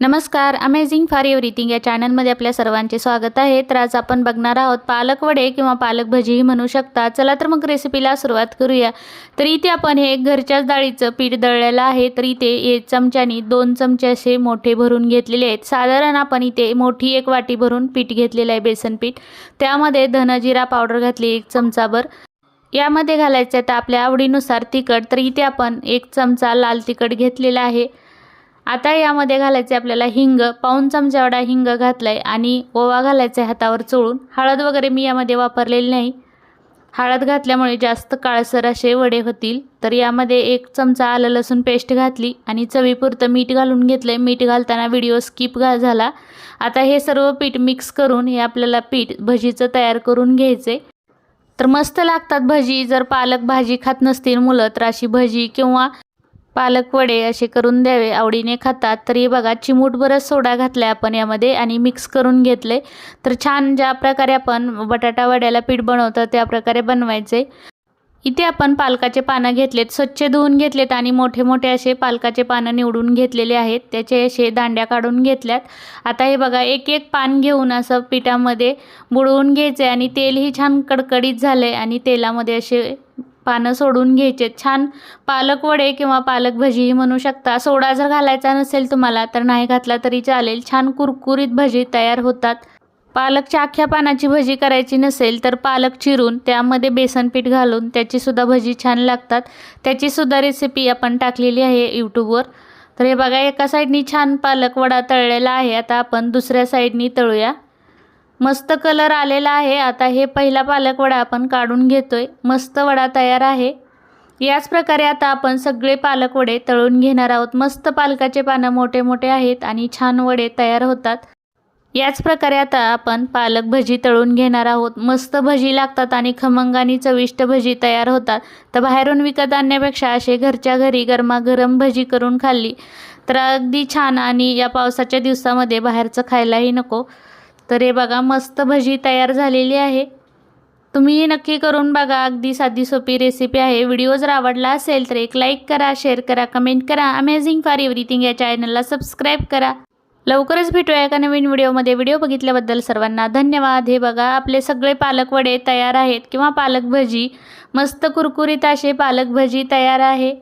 नमस्कार amazing for everything या चॅनलमध्ये आपल्या सर्वांचे स्वागत आहे. तर आज आपण बघणार आहोत पालक वडे किंवा पालक भजीही म्हणू शकता. चला तर मग रेसिपीला सुरुवात करूया. तर इथे आपण हे घरच्याच डाळीचं पीठ दळलेलं आहे. तर इथे एक चमच्यानी दोन चमचे असे मोठे भरून घेतलेले आहेत. साधारण आपण इथे मोठी एक वाटी भरून पीठ घेतलेलं आहे बेसन पीठ. त्यामध्ये धनजिरा पावडर घातली एक चमचाभर. यामध्ये घालायचं आहे तर आपल्या आवडीनुसार तिखट. तर इथे आपण एक चमचा लाल तिखट घेतलेला आहे. आता यामध्ये घालायचे आपल्याला हिंग पाऊन चमच्यावडा हिंग घातला आहे आणि ओवा घालायचा आहे हातावर चोळून. हळद वगैरे मी यामध्ये वापरलेली नाही. हळद घातल्यामुळे जास्त काळसर असे वडे होतील. तर यामध्ये एक चमचा आलं लसूण पेस्ट घातली आणि चवीपुरतं मीठ घालून घेतलं आहे मीठ घालताना व्हिडिओ स्किप घा झाला. आता हे सर्व पीठ मिक्स करून हे आपल्याला पीठ भजीचं तयार करून घ्यायचे तर मस्त लागतात भजी. जर पालक भाजी खात नसतील मुलं तर अशी भजी किंवा पालक वडे असे करून द्यावे. आवडीने खातात. तर हे बघा चिमूटभरच सोडा घातला आहे आपण यामध्ये आणि मिक्स करून घेतले. तर छान ज्या प्रकारे आपण बटाटा वड्याला पीठ बनवतो त्या प्रकारे बनवायचे. इथे आपण पालकाचे पानं घेतलेत. स्वच्छ धुवून घेतलेत आणि मोठे मोठे असे पालकाचे पानं निवडून घेतलेले आहेत. त्याचे असे दांड्या काढून घेतल्यात. आता हे बघा एक एक पान घेऊन असं पिठामध्ये बुडवून घ्यायचे आणि तेलही छान कडकडीत झालं आहे आणि तेलामध्ये असे पानं सोडून घ्यायचे. छान पालक वडे किंवा पालक भजीही म्हणू शकता. सोडा जर घालायचा नसेल तुम्हाला तर नाही घातला तरी चालेल. छान कुरकुरीत भजी तयार होतात. पालकच्या अख्ख्या पानाची भजी करायची नसेल तर पालक चिरून त्यामध्ये बेसन पीठ घालून त्याचीसुद्धा भजी छान लागतात. त्याचीसुद्धा रेसिपी आपण टाकलेली आहे यूट्यूबवर तर हे बघा एका साईडनी छान पालक वडा तळलेला आहे. आता आपण दुसऱ्या साईडनी तळूया. मस्त कलर आलेला आहे. आता हे पहिला पालक वडा आपण काढून घेतोय. मस्त वडा तयार आहे. याच प्रकारे आता आपण सगळे पालक वडे तळून घेणार आहोत. मस्त पालकाचे पानं मोठे मोठे आहेत आणि छान वडे तयार होतात. याच प्रकारे आता आपण पालक भजी तळून घेणार आहोत. मस्त भजी लागतात आणि खमंग आणि चविष्ट भजी तयार होतात. तर बाहेरून विकत आणण्यापेक्षा असे घरच्या घरी गरमागरम भजी करून खाल्ली तर अगदी छान आणि या पावसाच्या दिवसामध्ये बाहेरचं खायलाही नको. तर हे बघा मस्त भजी तयार झालेली आहे. तुम्ही नक्की करून बघा अगदी साधी सोपी रेसिपी आहे. व्हिडिओ जर आवडला असेल तर एक लाईक करा शेअर करा कमेंट करा. अमेझिंग फॉर एव्हरीथिंग या चॅनलला सबस्क्राईब करा. लवकरच भेटूया एका नवीन व्हिडिओमध्ये. व्हिडिओ बघितल्याबद्दल सर्वांना धन्यवाद. हे बघा आपले सगळे पालक वडे तयार आहेत किंवा पालक भजी. मस्त कुरकुरीत असे पालक भजी तयार आहे.